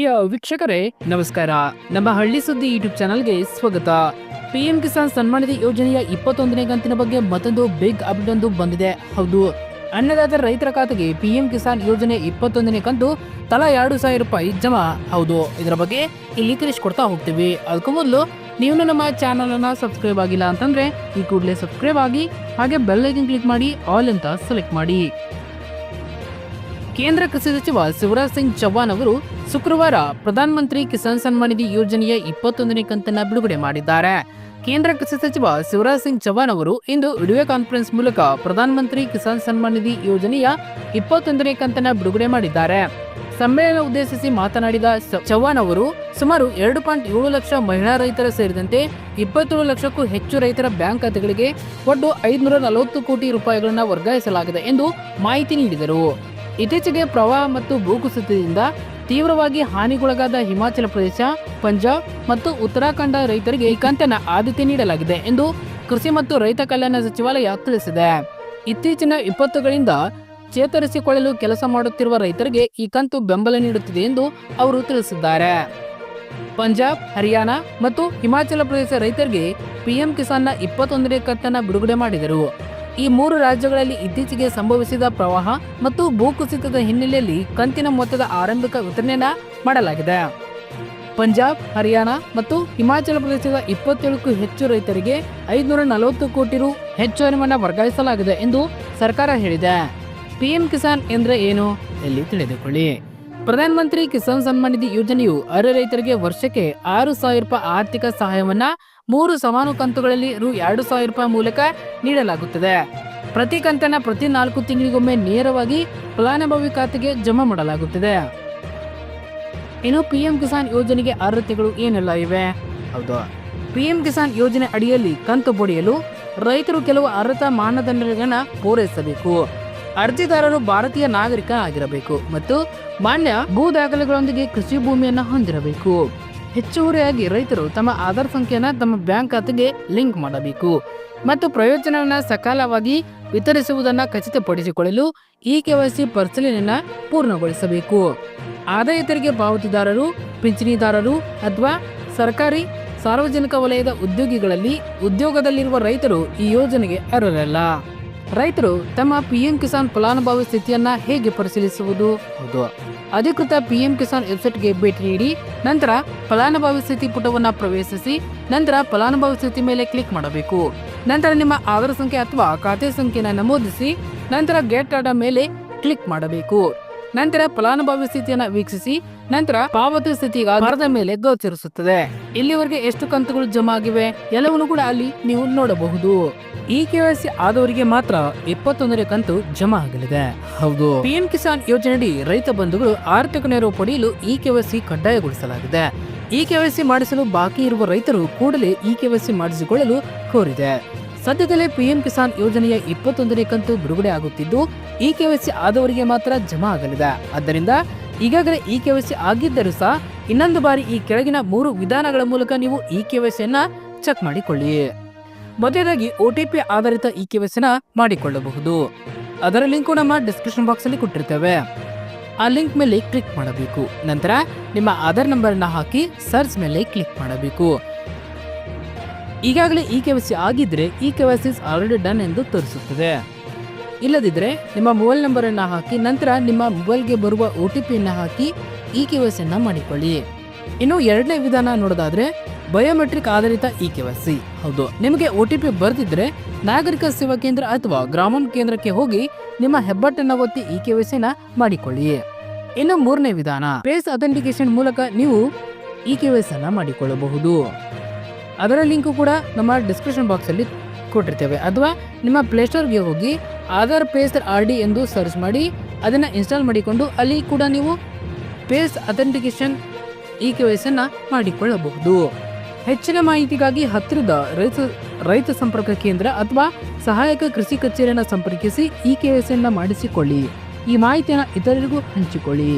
ಪ್ರಿಯ ವೀಕ್ಷಕರೇ, ನಮಸ್ಕಾರ. ನಮ್ಮ ಹಳ್ಳಿ ಸುದ್ದಿ ಯೂಟ್ಯೂಬ್ ಚಾನಲ್ಗೆ ಸ್ವಾಗತ. ಪಿಎಂ ಕಿಸಾನ್ ಸನ್ಮಾನಿಧಿ ಯೋಜನೆಯ ಇಪ್ಪತ್ತೊಂದನೇ ಕಂತಿನ ಬಗ್ಗೆ ಮತ್ತೊಂದು ಬಿಗ್ ಅಪ್ಡೇಟ್ ಒಂದು ಬಂದಿದೆ. ಹೌದು. ಅನ್ನದಾತ ರೈತರ ಖಾತೆಗೆ ಪಿಎಂ ಕಿಸಾನ್ ಯೋಜನೆ ಇಪ್ಪತ್ತೊಂದನೇ ಕಂತು ತಲಾ ಎರಡು ಸಾವಿರ ರೂಪಾಯಿ ಜಮಾ. ಹೌದು. ಇದರ ಬಗ್ಗೆ ಇಲ್ಲಿ ತಿಳಿಸ್ಕೊಡ್ತಾ ಹೋಗ್ತೀವಿ. ಅದಕ್ಕೂ ಮೊದಲು ನೀವು ನಮ್ಮ ಚಾನಲ್ ಅನ್ನ ಸಬ್ಸ್ಕ್ರೈಬ್ ಆಗಿಲ್ಲ ಅಂತಂದ್ರೆ ಈ ಕೂಡಲೇ ಸಬ್ಸ್ಕ್ರೈಬ್ ಆಗಿ ಹಾಗೆ ಬೆಲ್ ಐಕನ್ ಕ್ಲಿಕ್ ಮಾಡಿ ಆಲ್ ಅಂತ ಸೆಲೆಕ್ಟ್ ಮಾಡಿ. ಕೇಂದ್ರ ಕೃಷಿ ಸಚಿವ ಶಿವರಾಜ್ ಸಿಂಗ್ ಚೌಹಾಣ್ ಅವರು ಶುಕ್ರವಾರ ಪ್ರಧಾನಮಂತ್ರಿ ಕಿಸಾನ್ ಸನ್ಮಾನ್ ನಿಧಿ ಯೋಜನೆಯ ಇಪ್ಪತ್ತೊಂದನೇ ಕಂತನ್ನ ಬಿಡುಗಡೆ ಮಾಡಿದ್ದಾರೆ. ಕೇಂದ್ರ ಕೃಷಿ ಸಚಿವ ಶಿವರಾಜ್ ಸಿಂಗ್ ಚೌಹಾಣ್ ಅವರು ಇಂದು ವಿಡಿಯೋ ಕಾನ್ಫರೆನ್ಸ್ ಮೂಲಕ ಪ್ರಧಾನಮಂತ್ರಿ ಕಿಸಾನ್ ಸನ್ಮಾನ್ ನಿಧಿ ಯೋಜನೆಯ ಇಪ್ಪತ್ತೊಂದನೇ ಕಂತನ್ನ ಬಿಡುಗಡೆ ಮಾಡಿದ್ದಾರೆ. ಸಮ್ಮೇಳನ ಉದ್ದೇಶಿಸಿ ಮಾತನಾಡಿದ ಚೌಹಾಣ್ ಅವರು ಸುಮಾರು ಎರಡು ಪಾಯಿಂಟ್ ಏಳು ಲಕ್ಷ ಮಹಿಳಾ ರೈತರ ಸೇರಿದಂತೆ ಇಪ್ಪತ್ತೇಳು ಲಕ್ಷಕ್ಕೂ ಹೆಚ್ಚು ರೈತರ ಬ್ಯಾಂಕ್ ಖಾತೆಗಳಿಗೆ ಒಟ್ಟು ಐದುನೂರ ನಲವತ್ತು ಕೋಟಿ ರೂಪಾಯಿಗಳನ್ನು ವರ್ಗಾಯಿಸಲಾಗಿದೆ ಎಂದು ಮಾಹಿತಿ ನೀಡಿದರು. ಇತ್ತೀಚೆಗೆ ಪ್ರವಾಹ ಮತ್ತು ಭೂಕುಸಿತದಿಂದ ತೀವ್ರವಾಗಿ ಹಾನಿಗೊಳಗಾದ ಹಿಮಾಚಲ ಪ್ರದೇಶ, ಪಂಜಾಬ್ ಮತ್ತು ಉತ್ತರಾಖಂಡ ರೈತರಿಗೆ ಈ ಕಂತನ ಆದ್ಯತೆ ನೀಡಲಾಗಿದೆ ಎಂದು ಕೃಷಿ ಮತ್ತು ರೈತ ಕಲ್ಯಾಣ ಸಚಿವಾಲಯ ತಿಳಿಸಿದೆ. ಇತ್ತೀಚಿನ ವಿಪತ್ತುಗಳಿಂದ ಚೇತರಿಸಿಕೊಳ್ಳಲು ಕೆಲಸ ಮಾಡುತ್ತಿರುವ ರೈತರಿಗೆ ಈ ಕಂತು ಬೆಂಬಲ ನೀಡುತ್ತಿದೆ ಎಂದು ಅವರು ತಿಳಿಸಿದ್ದಾರೆ. ಪಂಜಾಬ್, ಹರಿಯಾಣ ಮತ್ತು ಹಿಮಾಚಲ ಪ್ರದೇಶ ರೈತರಿಗೆ ಪಿಎಂ ಕಿಸಾನ್ನ ಇಪ್ಪತ್ತೊಂದನೇ ಕಂತನ್ನು ಬಿಡುಗಡೆ ಮಾಡಿದರು. ಈ ಮೂರು ರಾಜ್ಯಗಳಲ್ಲಿ ಇತ್ತೀಚೆಗೆ ಸಂಭವಿಸಿದ ಪ್ರವಾಹ ಮತ್ತು ಭೂಕುಸಿತದ ಹಿನ್ನೆಲೆಯಲ್ಲಿ ಕಂತಿನ ಮೊತ್ತದ ಆರಂಭಿಕ ವಿತರಣೆಯನ್ನ ಮಾಡಲಾಗಿದೆ. ಪಂಜಾಬ್, ಹರಿಯಾಣ ಮತ್ತು ಹಿಮಾಚಲ ಪ್ರದೇಶದ ಇಪ್ಪತ್ತೇಳಕ್ಕೂ ಹೆಚ್ಚು ರೈತರಿಗೆ ಐದುನೂರ ನಲವತ್ತು ಕೋಟಿ ರು ಹೆಚ್ಚು ಹಣವನ್ನು ವರ್ಗಾಯಿಸಲಾಗಿದೆ ಎಂದು ಸರ್ಕಾರ ಹೇಳಿದೆ. ಪಿಎಂ ಕಿಸಾನ್ ಎಂದ್ರೆ ಏನು? ಇಲ್ಲಿ ತಿಳಿದುಕೊಳ್ಳಿ. ಪ್ರಧಾನ ಮಂತ್ರಿ ಕಿಸಾನ್ ಸನ್ಮಾನ್ ನಿಧಿ ಯೋಜನೆಯು ಅರೆ ರೈತರಿಗೆ ವರ್ಷಕ್ಕೆ ಆರು ಸಾವಿರ ರೂಪಾಯಿ ಆರ್ಥಿಕ ಸಹಾಯವನ್ನ ಮೂರು ಸಮಾನ ಕಂತುಗಳಲ್ಲಿ ರು ಎರಡು ಸಾವಿರ ರೂಪಾಯಿ ಮೂಲಕ ನೀಡಲಾಗುತ್ತದೆ. ಪ್ರತಿ ಕಂತನ ಪ್ರತಿ ನಾಲ್ಕು ತಿಂಗಳಿಗೊಮ್ಮೆ ನೇರವಾಗಿ ಫಲಾನುಭವಿ ಖಾತೆಗೆ ಜಮಾ ಮಾಡಲಾಗುತ್ತದೆ. ಇನ್ನು ಪಿಎಂ ಕಿಸಾನ್ ಯೋಜನೆಗೆ ಅರ್ಹತೆಗಳು ಏನೆಲ್ಲ ಇವೆ? ಹೌದು. ಪಿಎಂ ಕಿಸಾನ್ ಯೋಜನೆ ಅಡಿಯಲ್ಲಿ ಕಂತು ಪಡೆಯಲು ರೈತರು ಕೆಲವು ಅರ್ಹತಾ ಮಾನದಂಡಗಳನ್ನು ಪೂರೈಸಬೇಕು. ಅರ್ಜಿದಾರರು ಭಾರತೀಯ ನಾಗರಿಕ ಆಗಿರಬೇಕು ಮತ್ತು ಮಾನ್ಯ ಭೂ ದಾಖಲೆಗಳೊಂದಿಗೆ ಕೃಷಿ ಭೂಮಿಯನ್ನು ಹೊಂದಿರಬೇಕು. ಹೆಚ್ಚುವರಿಯಾಗಿ ರೈತರು ತಮ್ಮ ಆಧಾರ್ ಸಂಖ್ಯೆಯನ್ನು ತಮ್ಮ ಬ್ಯಾಂಕ್ ಖಾತೆಗೆ ಲಿಂಕ್ ಮಾಡಬೇಕು ಮತ್ತು ಪ್ರಯೋಜನವನ್ನ ಸಕಾಲವಾಗಿ ವಿತರಿಸುವುದನ್ನ ಖಚಿತಪಡಿಸಿಕೊಳ್ಳಲು ಈ ಕೆವೈಸಿ ಪರ್ಸಲಿನ ಪೂರ್ಣಗೊಳಿಸಬೇಕು. ಆದಾಯ ತೆರಿಗೆ ಪಾವತಿದಾರರು, ಪಿಂಚಣಿದಾರರು ಅಥವಾ ಸರ್ಕಾರಿ ಸಾರ್ವಜನಿಕ ವಲಯದ ಉದ್ಯೋಗಿಗಳಲ್ಲಿ ಉದ್ಯೋಗದಲ್ಲಿರುವ ರೈತರು ಈ ಯೋಜನೆಗೆ ಅರ್ಹರಲ್ಲ. ರೈತರು ತಮ್ಮ ಪಿಎಂ ಕಿಸಾನ್ ಫಲಾನುಭವಿ ಸ್ಥಿತಿಯನ್ನ ಹೇಗೆ ಪರಿಶೀಲಿಸುವುದು? ಹೌದು ಅಧಿಕೃತ ಪಿಎಂ ಕಿಸಾನ್ ವೆಬ್ಸೈಟ್ಗೆ ಭೇಟಿ ನೀಡಿ ನಂತರ ಫಲಾನುಭವಿ ಸ್ಥಿತಿ ಪುಟವನ್ನ ಪ್ರವೇಶಿಸಿ ನಂತರ ಫಲಾನುಭವಿ ಸ್ಥಿತಿ ಮೇಲೆ ಕ್ಲಿಕ್ ಮಾಡಬೇಕು. ನಂತರ ನಿಮ್ಮ ಆಧಾರ್ ಸಂಖ್ಯೆ ಅಥವಾ ಖಾತೆ ಸಂಖ್ಯೆನ ನಮೂದಿಸಿ ನಂತರ ಗೇಟ್ ಆರ್ಡರ್ ಮೇಲೆ ಕ್ಲಿಕ್ ಮಾಡಬೇಕು. ನಂತರ ಫಲಾನುಭವಿ ಸ್ಥಿತಿಯನ್ನ ವೀಕ್ಷಿಸಿ ನಂತರ ಪಾವತಿ ಸ್ಥಿತಿಗೆ ಆಧಾರದ ಮೇಲೆ ಗೋಚರಿಸುತ್ತದೆ. ಇಲ್ಲಿವರೆಗೆ ಎಷ್ಟು ಕಂತುಗಳು ಜಮಾ ಆಗಿವೆ? ಎಲ್ಲವನ್ನು ಕೂಡ ಅಲ್ಲಿ ನೀವು ನೋಡಬಹುದು. ಈ ಕೆವೈಸಿ ಆದವರಿಗೆ ಮಾತ್ರ ಇಪ್ಪತ್ತೊಂದನೇ ಕಂತು ಜಮಾ ಆಗಲಿದೆ. ಹೌದು. ಪಿಎಂ ಕಿಸಾನ್ ಯೋಜನೆಯಡಿ ರೈತ ಬಂಧುಗಳು ಆರ್ಥಿಕ ನೆರವು ಪಡೆಯಲು ಈ ಕೆವೈಸಿ ಕಡ್ಡಾಯಗೊಳಿಸಲಾಗಿದೆ. ಈ ಕೆವೈಸಿ ಮಾಡಿಸಲು ಬಾಕಿ ಇರುವ ರೈತರು ಕೂಡಲೇ ಈ ಕೆವೈಸಿ ಮಾಡಿಸಿಕೊಳ್ಳಲು ಕೋರಿದೆ. ಸದ್ಯದಲ್ಲೇ ಪಿಎಂ ಕಿಸಾನ್ ಯೋಜನೆಯ ಇಪ್ಪತ್ತೊಂದನೇ ಕಂತು ಬಿಡುಗಡೆ ಆಗುತ್ತಿದ್ದು ಇ ಕೆವೈಸಿ ಆದವರಿಗೆ ಮಾತ್ರ ಜಮಾ ಆಗಲಿದೆ. ಆದ್ದರಿಂದ ಈಗಾಗಲೇ ಇ ಕೆವೈಸಿ ಆಗಿದ್ದರೂ ಸಹ ಇನ್ನೊಂದು ಬಾರಿ ಈ ಕೆಳಗಿನ ಮೂರು ವಿಧಾನಗಳ ಮೂಲಕ ನೀವು ಇ ಕೆವೈಸಿಯನ್ನ ಚೆಕ್ ಮಾಡಿಕೊಳ್ಳಿ. ಮೊದಲನೇದಾಗಿ ಒ ಆಧಾರಿತ ಇ ಕೆವೈಸಿನ ಮಾಡಿಕೊಳ್ಳಬಹುದು. ಅದರ ಲಿಂಕು ನಮ್ಮ ಡಿಸ್ಕ್ರಿಪ್ಷನ್ ಬಾಕ್ಸ್ ಅಲ್ಲಿ ಕೊಟ್ಟಿರ್ತೇವೆ. ಆ ಲಿಂಕ್ ಮೇಲೆ ಕ್ಲಿಕ್ ಮಾಡಬೇಕು. ನಂತರ ನಿಮ್ಮ ಆಧಾರ್ ನಂಬರ್ ಹಾಕಿ ಸರ್ಚ್ ಮೇಲೆ ಕ್ಲಿಕ್ ಮಾಡಬೇಕು. ಈಗಾಗಲೇ ಈ ಕೆ ಆಗಿದ್ರೆ ಈ ಕೆವೈಸಿ ಆಲ್ರೆಡಿ ಡನ್ ಎಂದು ತೋರಿಸುತ್ತದೆ. ಇಲ್ಲದಿದ್ರೆ ನಿಮ್ಮ ಮೊಬೈಲ್ ನಂಬರ್ ಅನ್ನ ಹಾಕಿ ನಂತರ ನಿಮ್ಮ ಮೊಬೈಲ್ಗೆ ಬರುವ ಒ ಟಿ ಪಿಯನ್ನು ಹಾಕಿ ಈ ಸಿಯನ್ನು ಮಾಡಿಕೊಳ್ಳಿ. ಇನ್ನು ಎರಡನೇ ವಿಧಾನ ನೋಡೋದಾದ್ರೆ ಬಯೋಮೆಟ್ರಿಕ್ ಆಧಾರಿತ ಇ ಕೆವೈಸಿ ಹೌದು, ನಿಮಗೆ ಒ ಟಿ ಪಿ ಬರ್ದಿದ್ರೆ ನಾಗರಿಕ ಸೇವಾ ಕೇಂದ್ರ ಅಥವಾ ಗ್ರಾಮಂ ಕೇಂದ್ರಕ್ಕೆ ಹೋಗಿ ನಿಮ್ಮ ಹೆಬ್ಬಟ್ಟನ್ನ ಒತ್ತಿ ಇ ಕೆವೈಸಿನ ಮಾಡಿಕೊಳ್ಳಿ. ಇನ್ನು ಮೂರನೇ ವಿಧಾನ ಫೇಸ್ ಅಥೆಂಟಿಕೇಶನ್ ಮೂಲಕ ನೀವು ಇ ಕೆವೈಸಿ ಅನ್ನ ಮಾಡಿಕೊಳ್ಳಬಹುದು. ಅದರ ಲಿಂಕು ಕೂಡ ನಮ್ಮ ಡಿಸ್ಕ್ರಿಪ್ಷನ್ ಬಾಕ್ಸಲ್ಲಿ ಕೊಟ್ಟಿರ್ತೇವೆ. ಅಥವಾ ನಿಮ್ಮ ಪ್ಲೇಸ್ಟೋರ್ಗೆ ಹೋಗಿ ಆಧಾರ್ ಪೇಸ್ ಆರ್ ಡಿ ಎಂದು ಸರ್ಚ್ ಮಾಡಿ, ಅದನ್ನು ಇನ್ಸ್ಟಾಲ್ ಮಾಡಿಕೊಂಡು ಅಲ್ಲಿ ಕೂಡ ನೀವು ಪೇಸ್ ಅಥೆಂಟಿಕೇಶನ್ ಈ ಕೆವೈಸನ್ನ ಮಾಡಿಕೊಳ್ಳಬಹುದು. ಹೆಚ್ಚಿನ ಮಾಹಿತಿಗಾಗಿ ಹತ್ತಿರದ ರೈತ ರೈತ ಸಂಪರ್ಕ ಕೇಂದ್ರ ಅಥವಾ ಸಹಾಯಕ ಕೃಷಿ ಕಚೇರಿಯನ್ನು ಸಂಪರ್ಕಿಸಿ ಈ ಕೆವೈಸಿಯನ್ನ ಮಾಡಿಸಿಕೊಳ್ಳಿ. ಈ ಮಾಹಿತಿಯನ್ನು ಇತರರಿಗೂ ಹಂಚಿಕೊಳ್ಳಿ.